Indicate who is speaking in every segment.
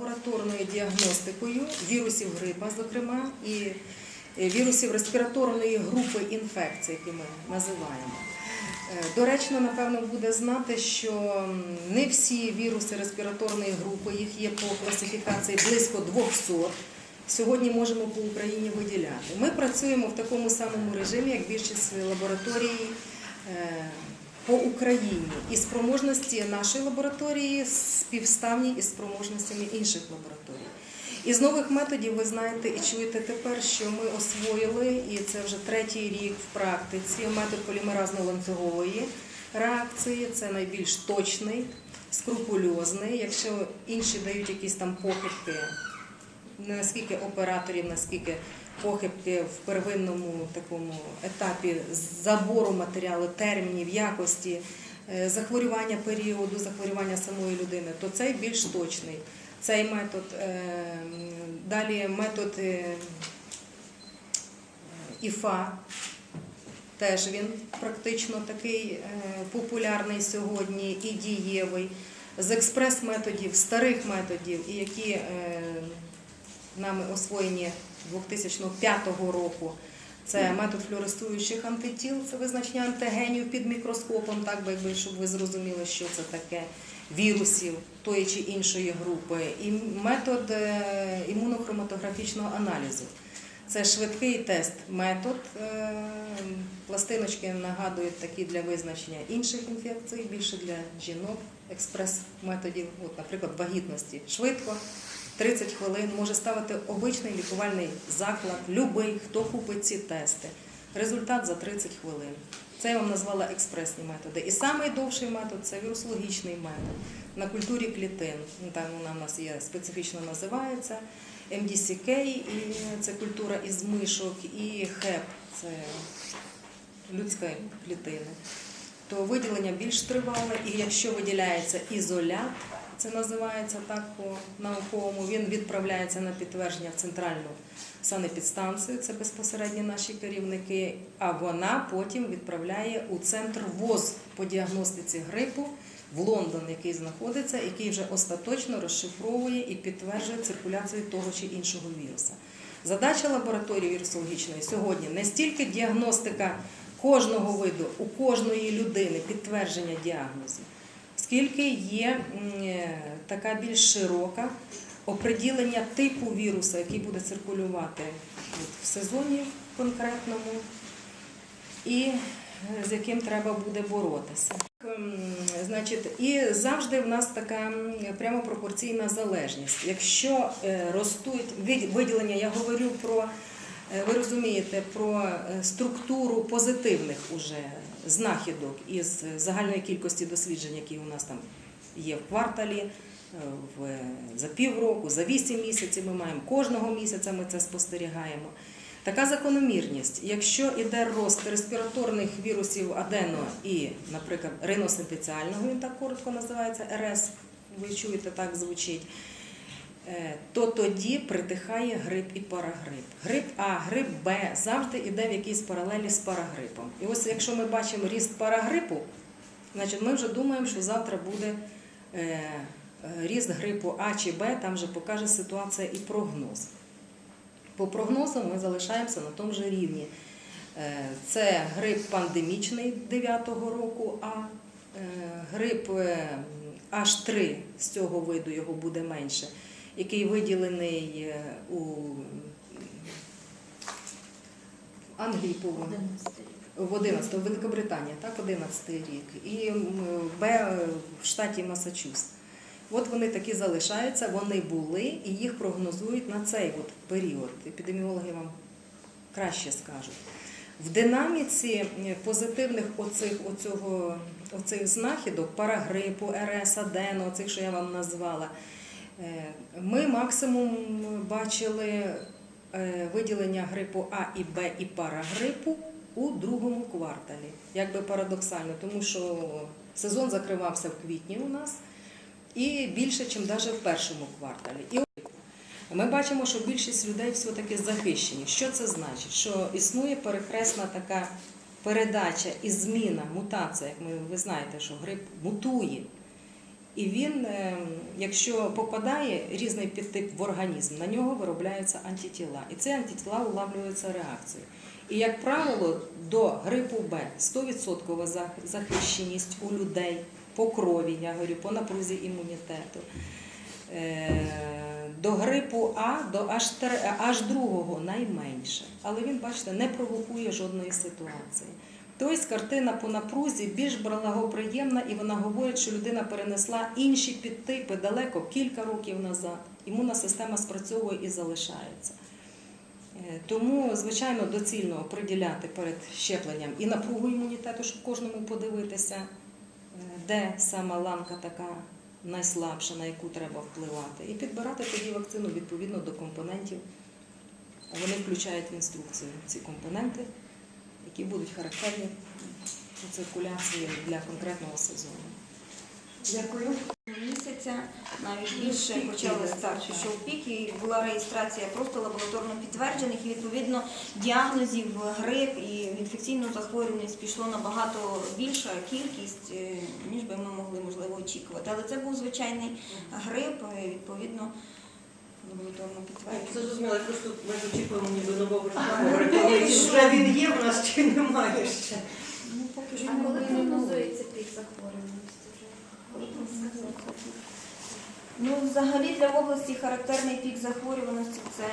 Speaker 1: лабораторною діагностикою вірусів грипа, зокрема, і е, вірусів респіраторної групи інфекцій, які ми називаємо. Е, Доречно, напевно, буде знати, що не всі віруси респіраторної групи, їх є по класифікації близько 200. Сьогодні можемо по Україні виділяти. Ми працюємо в такому самому режимі, як більшість лабораторій е, по Україні. І спроможності нашої лабораторії співставні із спроможностями інших лабораторій. Із нових методів ви знаєте і чуєте тепер, що ми освоїли, і це вже третій рік в практиці, метод полімеразно-ланцюгової реакції. Це найбільш точний, скрупульозний. Якщо інші дають якісь там похибки, наскільки операторів, наскільки похибки в первинному такому етапі забору матеріалу, термінів, якості, е, захворювання періоду, захворювання самої людини, то цей більш точний. Цей метод, е, далі метод е, ІФА, теж він практично такий популярний сьогодні і дієвий. З експрес-методів, старих методів, і які нами освоєні 2005 року. Це метод флюоресуючих антитіл, це визначення антигенів під мікроскопом, так би якби щоб ви зрозуміли, що це таке вірусів тої чи іншої групи, і метод е, імунохроматографічного аналізу. Це швидкий тест метод. е, Пластиночки нагадують такі для визначення інших інфекцій, більше для жінок, експрес-методів, от, наприклад, вагітності. Швидко, 30 хвилин може ставити обичний лікувальний заклад, любий, хто купить ці тести. Результат за 30 хвилин. Це я вам назвала експресні методи. І найдовший метод це вірусологічний метод на культурі клітин. Там вона в нас є специфічно називається. МДСК, і це культура із мишок, і ХЕП це людської клітини. То виділення більш тривале, і якщо виділяється ізолят, це називається так по-науковому, він відправляється на підтвердження в центральну санепідстанцію, це безпосередньо наші керівники, а вона потім відправляє у центр ВОЗ по діагностиці грипу в Лондон, який знаходиться, який вже остаточно розшифровує і підтверджує циркуляцію того чи іншого віруса. Задача лабораторії вірусологічної сьогодні не стільки діагностика кожного виду, у кожної людини, підтвердження діагнозу, скільки є е, така більш широка оприділення типу віруса, який буде циркулювати в сезоні конкретному, і е, з яким треба буде боротися. Значить, і завжди в нас така прямо пропорційна залежність. Якщо е, ростуть виділення, я говорю про, е, ви розумієте, про е, структуру позитивних уже знахідок із загальної кількості досліджень, які у нас там є в кварталі, в, за півроку, за вісім місяців ми маємо кожного місяця ми це спостерігаємо. Така закономірність, якщо йде рост респіраторних вірусів адено і, наприклад, риносинтеціального, він так коротко називається РС, ви чуєте, так звучить, е, то тоді притихає грип і парагрип. Грип А, грип Б завжди йде в якійсь паралелі з парагрипом. І ось якщо ми бачимо ріст парагрипу, значить ми вже думаємо, що завтра буде е, е, ріст грипу А чи Б, там вже покаже ситуація і прогноз. По прогнозам ми залишаємося на тому ж рівні. Е, Це грип пандемічний 9-го року, а е, грип е, H3 з цього виду його буде менше, який виділений у Англії. В 11 в Великобританії, так, 11 рік, і в штаті Масачусетс. От вони такі залишаються, вони були і їх прогнозують на цей от період. Епідеміологи вам краще скажуть. В динаміці е, позитивних оцих, оцього, оцих знахідок, парагрипу, РС, адено, оцих, що я вам назвала, е, ми максимум бачили е, виділення грипу А і Б і парагрипу у другому кварталі. Як би парадоксально, тому що сезон закривався в квітні у нас і більше, ніж навіть в першому кварталі. І ми бачимо, що більшість людей все-таки захищені. Що це значить? Що існує перехресна така передача і зміна, мутація, як ми, ви знаєте, що грип мутує. І він, е, якщо попадає різний підтип в організм, на нього виробляються антитіла. І ці антитіла улавлюються реакцією. І, як правило, до грипу Б 100% захищеність у людей по крові, я говорю, по напрузі імунітету. Е, До грипу А до H3 H2 найменше. Але він, бачите, не провокує жодної ситуації. Тобто картина по напрузі більш благоприємна, і вона говорить, що людина перенесла інші підтипи далеко кілька років назад. Імунна система спрацьовує і залишається. Е, Тому, звичайно, доцільно приділяти перед щепленням і напругу імунітету, щоб кожному подивитися, е, де сама ланка така найслабша, на яку треба впливати, і підбирати тоді вакцину відповідно до компонентів. Вони включають в інструкцію ці компоненти, які будуть характерні циркуляції для конкретного сезону.
Speaker 2: Дякую.
Speaker 3: місяця, навіть більше почали старт, пішов пік і була реєстрація просто лабораторно підтверджених і відповідно діагнозів грип і інфекційну захворюваність пішло набагато більша кількість, е, ніж би ми могли можливо очікувати. Але це був звичайний грип, е, відповідно лабораторно підтверджений.
Speaker 2: Зрозуміло, просто ми ж очікуємо ніби нового рекламу. Вже він є в нас чи немає ще.
Speaker 3: Ну, поки що
Speaker 4: А коли
Speaker 3: не
Speaker 4: прогнозується пік захворюваності? вже?
Speaker 3: Ну, взагалі для області характерний пік захворюваності це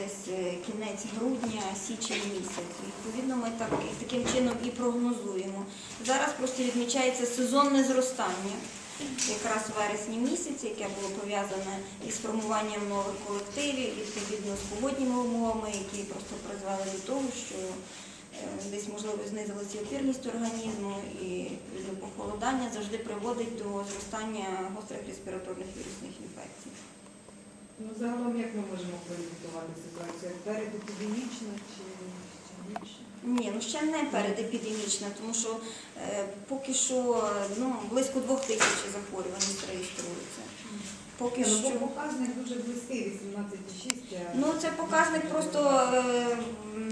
Speaker 3: десь е, кінець грудня, січень місяць. Відповідно, ми так і таким чином і прогнозуємо. Зараз просто відмічається сезонне зростання. Якраз в вересні місяці, яке було пов'язане із формуванням нових колективів, відповідно з погодніми умовами, які просто призвели до того, що десь можливо знизилася опірність організму і похолодання завжди приводить до зростання гострих респіраторних вірусних інфекцій.
Speaker 5: Ну, загалом як ми можемо кваліфікувати ситуацію? Передепідемічна чи ніч?
Speaker 3: Ні, ну ще не передепідемічна, тому що е, поки що ну, близько двох тисяч захворювань реєструється. Поки
Speaker 5: ну,
Speaker 3: що.
Speaker 5: показник дуже близький, 18,6.
Speaker 3: Ну, це показник просто, е,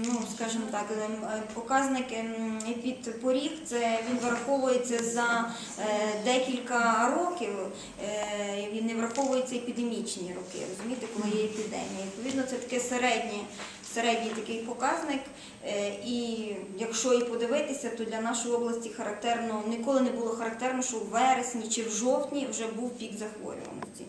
Speaker 3: ну скажімо так, е, е, показник ем, під поріг. Це він враховується за е, декілька років. е, Він не враховується епідемічні роки. Розумієте, коли є епідемія. Відповідно, це таке середнє. Середній такий показник, Е, і якщо і подивитися, то для нашої області характерно ніколи не було характерно, що в вересні чи в жовтні вже був пік захворюваності.